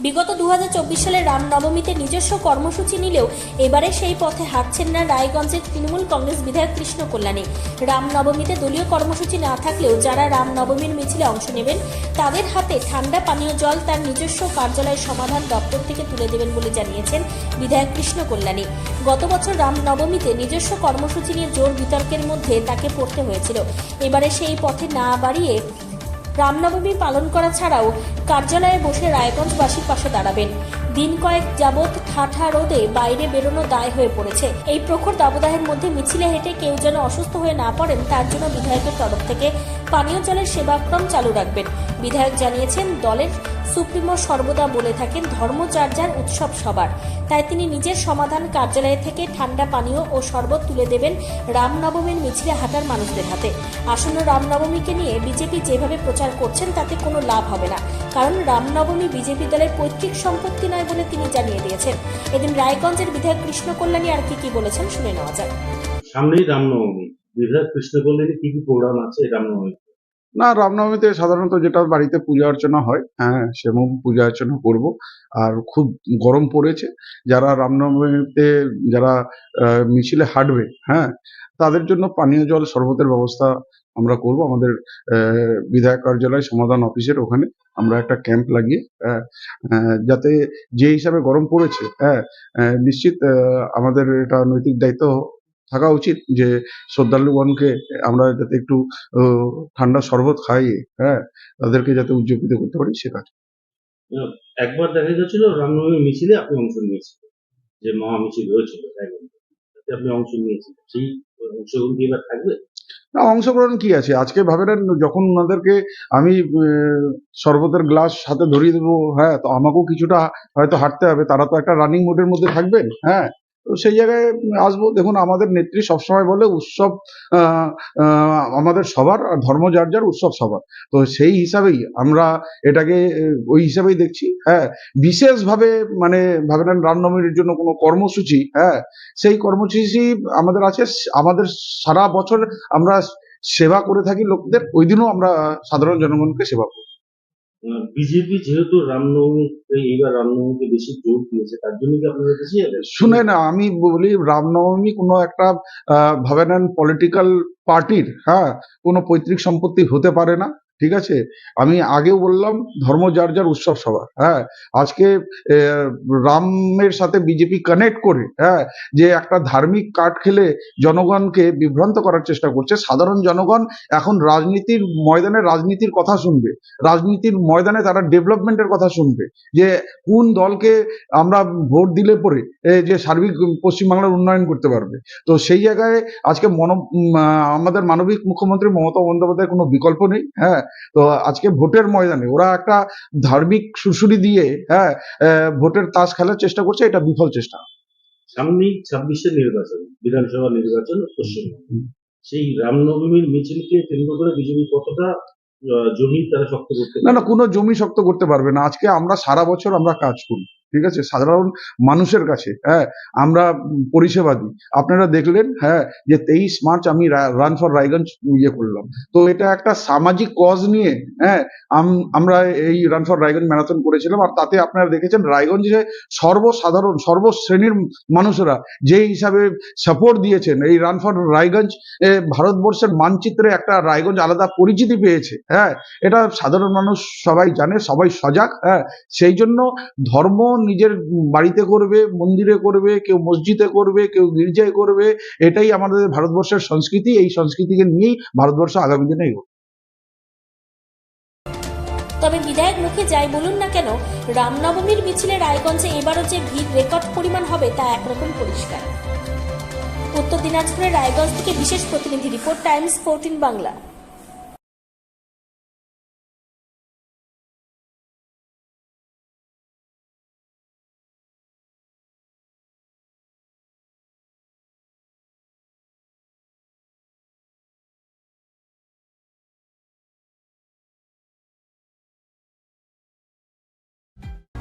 বিগত দু হাজার চব্বিশ সালে রামনবমীতে নিজস্ব কর্মসূচি নিলেও এবারে সেই পথে হাঁটছেন না রায়গঞ্জের তৃণমূল কংগ্রেস বিধায়ক কৃষ্ণ কল্যাণী রামনবমীতে দলীয় কর্মসূচি না থাকলেও যারা রামনবমীর মিছিলে অংশ নেবেন, তাদের হাতে ঠান্ডা পানীয় জল তার নিজস্ব কার্যালয় সমাধান দপ্তর থেকে তুলে দেবেন বলে জানিয়েছেন বিধায়ক কৃষ্ণ কল্যাণী গত বছর রামনবমীতে নিজস্ব কর্মসূচি নিয়ে জোর বিতর্কের মধ্যে তাকে পড়তে হয়েছিল। এবারে সেই পথে না বাড়িয়ে রামনবমী পালন করা ছাড়াও কার্যালয়ে বসে রায়গঞ্জবাসীর পাশে দাঁড়াবেন। দিন কয়েক যাবৎ ঠাঠা রোদে বাইরে বেরোনো দায় হয়ে পড়েছে। এই প্রখর দাবদাহের মধ্যে মিছিলে হেঁটে কেউ যেন অসুস্থ হয়ে না পড়েন, তার জন্য বিধায়কের তরফ থেকে পানীয় জলের সেবাক্রম চালু রাখবেন। বিধায়ক জানিয়েছেন, দলের সুপ্রিমো সর্বদা বলে থাকেন ধর্ম যার যার উৎসব সবার। তাই তিনি নিজের সমাধান কার্যালয় থেকে ঠান্ডা পানীয় ও শরবত তুলে দেবেন রামনবমীর মিছিলে হাঁটার মানুষদের হাতে। আসন্ন রামনবমীকে নিয়ে বিজেপি যেভাবে প্রচার করছেন, তাতে কোনো লাভ হবে না। কারণ রামনবমী বিজেপি দলের পৈতৃক সম্পত্তি নয় বলে তিনি জানিয়ে দিয়েছেন। এদিন রায়গঞ্জের বিধায়ক কৃষ্ণ কল্যাণী আর কি কি বলেছেন শুনে নেওয়া যাক। সামনেই রামনবমী। বিধায়ক কৃষ্ণ বললেন কি কি প্রোগ্রাম আছে রামনবমী না, রামনবমীতে সাধারণত যেটা বাড়িতে পূজা অর্চনা হয় হ্যাঁ সেরকম পূজা অর্চনা করব। আর খুব গরম পড়েছে, যারা রামনবমীতে যারা মিছিলে হাঁটবে হ্যাঁ তাদের জন্য পানীয় জল শরবতের ব্যবস্থা আমরা করব। আমাদের বিধায়ক কার্যালয় সমাধান অফিসের ওখানে আমরা একটা ক্যাম্প লাগিয়ে যাতে যে হিসাবে গরম পড়েছে হ্যাঁ নিশ্চিত আমাদের এটা নৈতিক দায়িত্ব থাকা উচিত যে শ্রদ্ধালুগণকে আমরা যাতে একটু ঠান্ডা শরবত খাইয়ে হ্যাঁ তাদেরকে যাতে উজ্জীবিত করতে পারি সে কাজ। একবার দেখা গেছিল রামনবমী মিছিলে আপনি অংশ নিয়েছিলেন যে মহা মিছিল হয়েছিল। আপনি অংশ নিয়েছিলেন সেই অংশগ্রহণ কি এবার থাকবে? না অংশগ্রহণ কি আছে? আজকে ভাবে নেন যখন ওনাদেরকে আমি শরবতের গ্লাস হাতে ধরিয়ে দেবো হ্যাঁ তো আমাকেও কিছুটা হয়তো হাঁটতে হবে তারা তো একটা রানিং মোডের মধ্যে থাকবেন হ্যাঁ সেই জায়গায় আসব। দেখুন, আমাদের নেত্রী সবসময় বলে উৎসব আমাদের সবার ধর্ম যার যার, উৎসব সবার। তো সেই হিসাবেই আমরা এটাকে ওই হিসাবেই দেখছি হ্যাঁ। বিশেষভাবে মানে ভাবে নেন রামনবমীর জন্য কোনো কর্মসূচি হ্যাঁ। সেই কর্মসূচি আমাদের আছে, আমাদের সারা বছর আমরা সেবা করে থাকি লোকদের। ওই দিনও আমরা সাধারণ জনগণকে সেবা করি। বিজেপি যেহেতু রামনবমী এইবার রামনবমীকে বেশি জোর দিয়েছে, তার জন্য কি আপনারা বেশি শুনে না, আমি বলি রামনবমী কোনো একটা ভাবে নেন পলিটিক্যাল পার্টির হ্যাঁ কোনো পৈতৃক সম্পত্তি হতে পারে না। ঠিক আছে? আমি আগেও বললাম, ধর্ম যার যার উৎসব সবার হ্যাঁ? আজকে রামের সাথে বিজেপি কানেক্ট করে হ্যাঁ? যে একটা ধার্মিক কার্ড খেলে জনগণকে বিভ্রান্ত করার চেষ্টা করছে, সাধারণ জনগণ এখন রাজনীতির ময়দানে রাজনীতির কথা শুনবে। রাজনীতির ময়দানে তারা ডেভেলপমেন্টের কথা শুনবে, যে কোন দলকে আমরা ভোট দিলে পরে যে সার্বিক পশ্চিমবাংলার উন্নয়ন করতে পারবে। তো সেই জায়গায় আজকে মন আমাদের মানবিক মুখ্যমন্ত্রী মমতা বন্দ্যোপাধ্যায়ের কোনো বিকল্প নেই হ্যাঁ? তো আজকে ভোটের ময়দানে ওরা একটা ধার্মিক সুশুরি দিয়ে হ্যাঁ ভোটের তাস খেলার চেষ্টা করছে এটা বিফল চেষ্টা। সামনেই ছাব্বিশের নির্বাচন বিধানসভা নির্বাচন পশ্চিমবঙ্গে। সেই রামনবমীর মিছিলকে কেন্দ্র করে বিজেপি কতটা জমি তারা শক্ত করতে না না কোনো জমি শক্ত করতে পারবে না। আজকে আমরা সারা বছর আমরা কাজ করি। ঠিক আছে? সাধারণ মানুষের কাছে হ্যাঁ আমরা পরিষেবা দিই। আপনারা দেখলেন হ্যাঁ যে তেইশ মার্চ আমি রান ফর রায়গঞ্জ ইয়ে করলাম। তো এটা একটা সামাজিক কজ নিয়ে হ্যাঁ আম- আমরা এই রান ফর রায়গঞ্জ ম্যারাথন করেছিলাম আর তাতে আপনারা দেখেছেন রায়গঞ্জে সর্বসাধারণ, সর্বশ্রেণীর মানুষেরা যে হিসাবে সাপোর্ট দিয়েছেন, এই রান ফর রায়গঞ্জ ভারতবর্ষের মানচিত্রে একটা রায়গঞ্জ আলাদা পরিচিতি পেয়েছে হ্যাঁ এটা সাধারণ মানুষ সবাই জানে, সবাই সজাগ হ্যাঁ সেই জন্য ধর্ম নিজের বাড়িতে করবে, মন্দিরে করবে, কেউ মসজিদে করবে, কেউ গির্জায় করবে, এটাই আমাদের ভারতবর্ষের সংস্কৃতি। এই সংস্কৃতিকে নিয়েই ভারতবর্ষ আগামী দিনে এগোবে। তবে বিধায়ক মুখে যাই বলুন না কেন, রামনবমীর মিছিলে রায়গঞ্জে এবারও যে ভিড় রেকর্ড পরিমাণ হবে তা একরকম পরিষ্কার। উত্তর দিনাজপুরের রায়গঞ্জ থেকে বিশেষ প্রতিনিধি রিপোর্ট টাইমস ফোরটিন বাংলা।